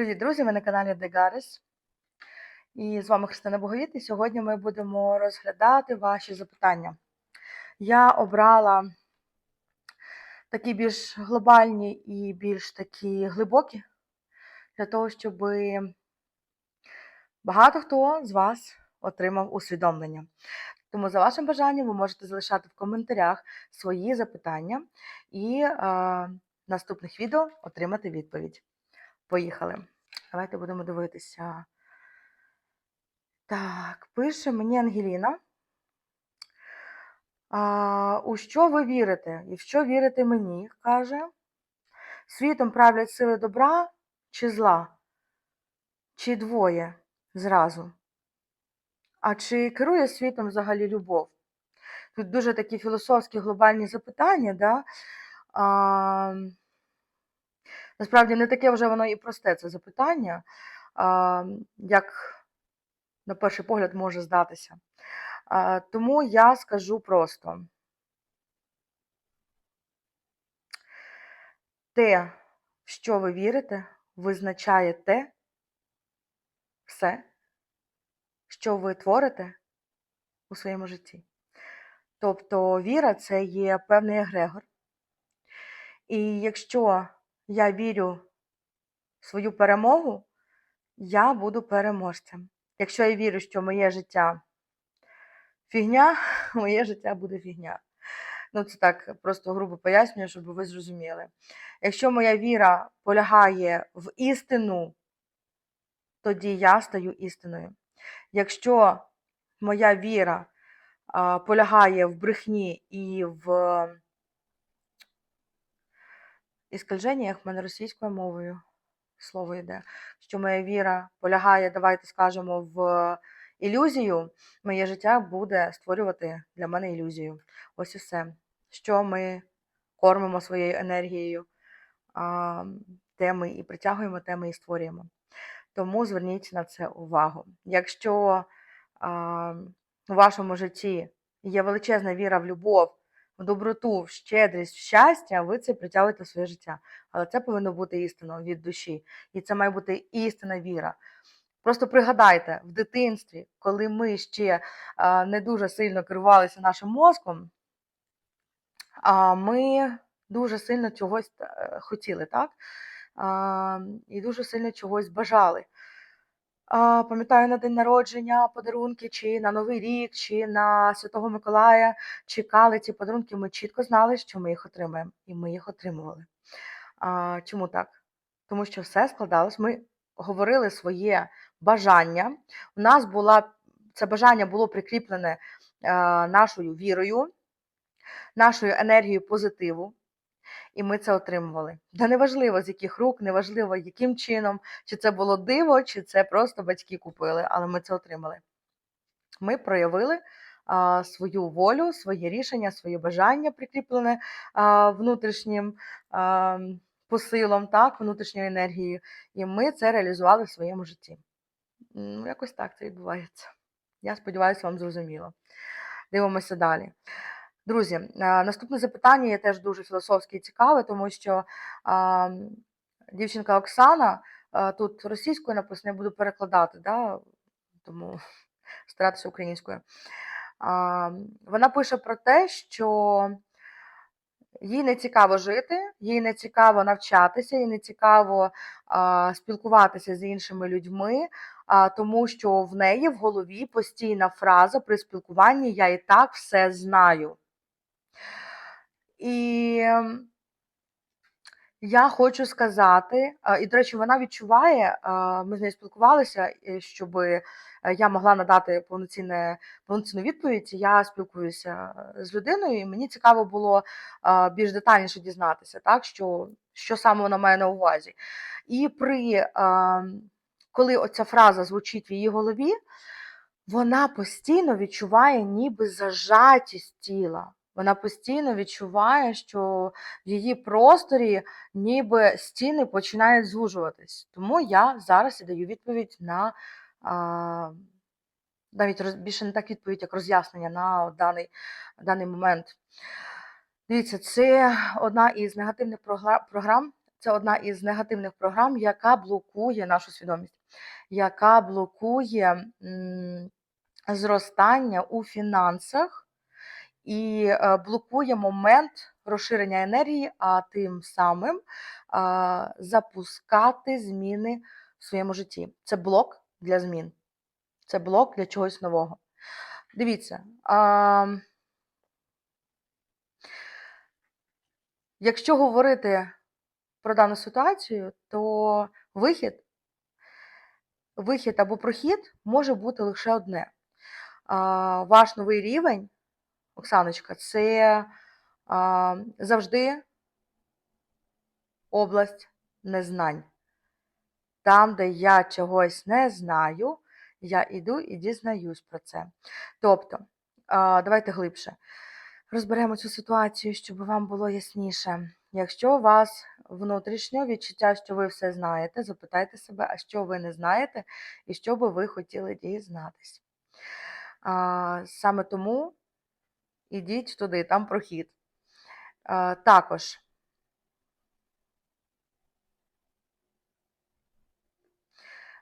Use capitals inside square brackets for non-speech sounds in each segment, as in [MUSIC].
Привіт, друзі! Ви на каналі Дегарис. І з вами Христина Боговіт. І сьогодні ми будемо розглядати ваші запитання. Я обрала такі більш глобальні і більш такі глибокі, для того, щоб багато хто з вас отримав усвідомлення. Тому, за вашим бажанням, ви можете залишати в коментарях свої запитання і е, в наступних відео отримати відповідь. Поїхали. Давайте будемо дивитися. Так, пише мені Ангеліна. А, у що ви вірите? І в що вірите мені? каже. Світом правлять сили добра чи зла? Чи двоє зразу? А чи керує світом взагалі любов? Тут дуже такі філософські глобальні запитання, да? А, Насправді не таке вже воно і просте це запитання, як на перший погляд може здатися. Тому я скажу просто: те, в що ви вірите, визначає те все, що ви творите у своєму житті. Тобто віра це є певний егрегор. І якщо я вірю в свою перемогу, я буду переможцем. Якщо я вірю, що моє життя фігня, [LAUGHS] моє життя буде фігня. Ну, це так просто грубо пояснюю, щоб ви зрозуміли. Якщо моя віра полягає в істину, тоді я стаю істиною. Якщо моя віра а, полягає в брехні і в і скальження, як мене російською мовою слово йде, що моя віра полягає, давайте скажемо, в ілюзію, моє життя буде створювати для мене ілюзію. Ось і все. Що ми кормимо своєю енергією, те ми і притягуємо, те ми і створюємо. Тому зверніть на це увагу. Якщо у вашому житті є величезна віра в любов, в доброту, в щедрість, в щастя, ви це притягуєте в своє життя. Але це повинно бути істинно від душі. І це має бути істинна віра. Просто пригадайте, в дитинстві, коли ми ще а, не дуже сильно керувалися нашим мозком, а, ми дуже сильно чогось е, хотіли, так? І дуже сильно чогось бажали. Пам'ятаю на день народження подарунки, чи на Новий рік, чи на Святого Миколая чекали ці подарунки. Ми чітко знали, що ми їх отримаємо, і ми їх отримували. А, Чому так? Тому що все складалось. Ми говорили своє бажання. У нас була це бажання було прикріплене а, нашою вірою, нашою енергією позитиву. І ми це отримували. Та неважливо, з яких рук, неважливо, яким чином, чи це було диво, чи це просто батьки купили, але ми це отримали. Ми проявили а, свою волю, своє рішення, своє бажання, прикріплене а, внутрішнім а, посилом, так, внутрішньою енергією. І ми це реалізували в своєму житті. Ну, Якось так це відбувається. Я сподіваюся, вам зрозуміло. Дивимося далі. Друзі, е, наступне запитання є теж дуже філософське і цікаве, тому що а, дівчинка Оксана а, тут російською написано, я буду перекладати, да, тому [LAUGHS] старатися українською. А, Вона пише про те, що їй не цікаво жити, їй не цікаво навчатися, їй не цікаво а, спілкуватися з іншими людьми, а, тому що в неї в голові постійна фраза при спілкуванні Я і так все знаю. І я хочу сказати, і, до речі, вона відчуває, ми з нею спілкувалися, щоб я могла надати повноцінне, повноцінну відповідь. Я спілкуюся з людиною, і мені цікаво було більш детальніше дізнатися, так, що що саме вона має на увазі. І при коли оця фраза звучить в її голові, вона постійно відчуває ніби зажатість тіла. Вона постійно відчуває, що в її просторі ніби стіни починають звужуватись. Тому я зараз і даю відповідь на а, навіть роз, більше не так відповідь, як роз'яснення на даний, даний момент. Дивіться, це одна із негативних програм, це одна із негативних програм, яка блокує нашу свідомість, яка блокує м, зростання у фінансах і е, блокує момент розширення енергії, а тим самим запускати зміни в своєму житті. Це блок для змін, це блок для чогось нового. Дивіться. Якщо говорити про дану ситуацію, то вихід, вихід або прохід може бути лише одне. Ваш новий рівень, Оксаночка, це а, завжди область незнань. Там, де я чогось не знаю, я іду і дізнаюсь про це. Тобто, а, давайте глибше розберемо цю ситуацію, щоб вам було ясніше. Якщо у вас внутрішнє відчуття, що ви все знаєте, запитайте себе, а що ви не знаєте, і що би ви хотіли дізнатись. Саме тому ідіть туди, там прохід. Також.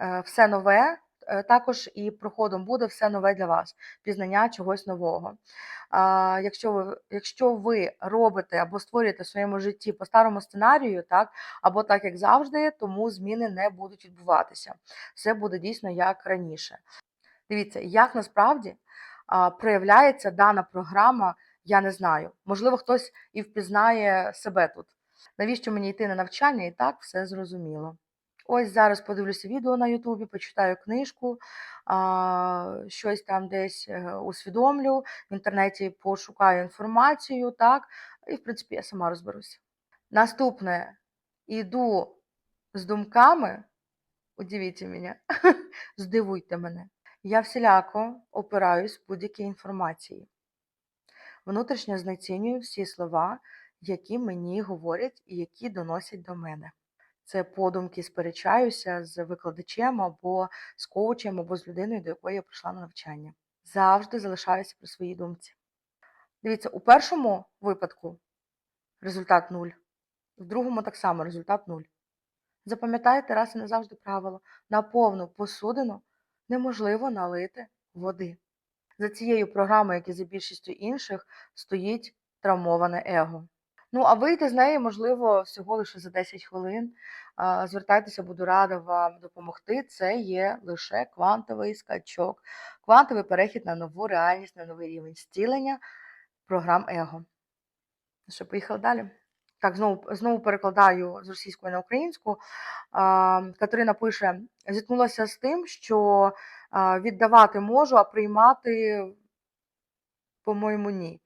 е, Все нове, е, також і проходом буде все нове для вас, пізнання чогось нового. Якщо ви якщо ви робите або створюєте в своєму житті по старому сценарію, так, або так, як завжди, тому зміни не будуть відбуватися. Все буде дійсно як раніше. Дивіться, як насправді проявляється дана програма, я не знаю. Можливо, хтось і впізнає себе тут. Навіщо мені йти на навчання і так все зрозуміло. Ось зараз подивлюся відео на Ютубі, почитаю книжку, щось там десь е, усвідомлю, в інтернеті пошукаю інформацію, так, і, в принципі, я сама розберуся. Наступне, іду з думками, удивіть мене, [LAUGHS] здивуйте мене. Я всіляко опираюсь будь-якій інформації. Внутрішньо знецінюю всі слова, які мені говорять і які доносять до мене. Це подумки сперечаюся з викладачем або з коучем, або з людиною, до якої я прийшла на навчання. Завжди залишаюся при своїй думці. Дивіться, у першому випадку результат нуль, в другому так само результат нуль. Запам'ятайте раз і назавжди правило: на повну посудину неможливо налити води. За цією програмою, як і за більшістю інших, стоїть травмоване его. Ну, а вийти з неї, можливо, всього лише за 10 хвилин. Звертайтеся, буду рада вам допомогти. Це є лише квантовий скачок, квантовий перехід на нову реальність, на новий рівень зцілення програм Его. Ну що, поїхали далі? Так, знову знову перекладаю з російської на українську. Катерина пише: зіткнулася з тим, що віддавати можу, а приймати, по-моєму, ні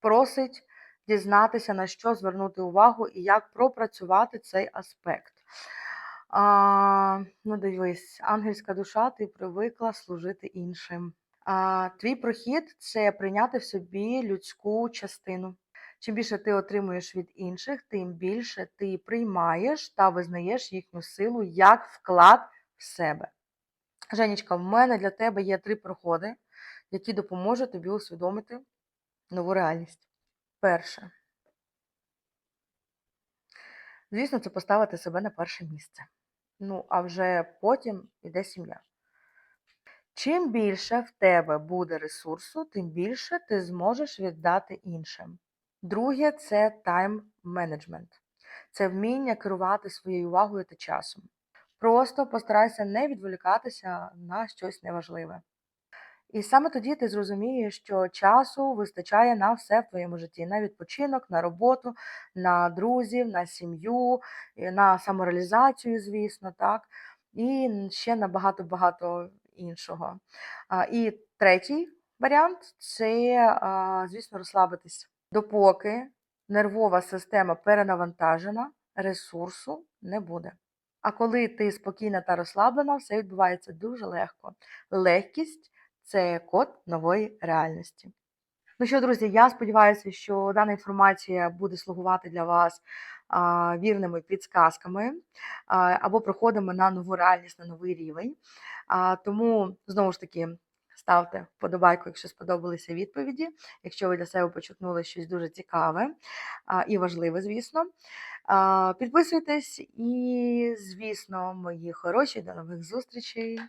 просить дізнатися, на що звернути увагу і як пропрацювати цей аспект. А, Ну, дивись, ангельська душа, ти привикла служити іншим. А, Твій прохід це прийняти в собі людську частину. Чим більше ти отримуєш від інших, тим більше ти приймаєш та визнаєш їхню силу як вклад в себе. Женечка, в мене для тебе є три проходи, які допоможуть тобі усвідомити нову реальність. Перше. Звісно, це поставити себе на перше місце. Ну, а вже потім іде сім'я. Чим більше в тебе буде ресурсу, тим більше ти зможеш віддати іншим. Друге це тайм-менеджмент. Це вміння керувати своєю увагою та часом. Просто постарайся не відволікатися на щось неважливе. І саме тоді ти зрозумієш, що часу вистачає на все в твоєму житті: на відпочинок, на роботу, на друзів, на сім'ю, на самореалізацію, звісно, так, і ще на багато-багато іншого. І третій варіант це, звісно, розслабитись. Допоки нервова система перенавантажена, ресурсу не буде. А коли ти спокійна та розслаблена, все відбувається дуже легко. Легкість це код нової реальності. Ну що, друзі, я сподіваюся, що дана інформація буде слугувати для вас а, вірними підсказками а, або проходимо на нову реальність, на новий рівень. А, Тому, знову ж таки, ставте вподобайку, якщо сподобалися відповіді. Якщо ви для себе почутнули щось дуже цікаве і важливе, звісно. Підписуйтесь і, звісно, мої хороші, до нових зустрічей.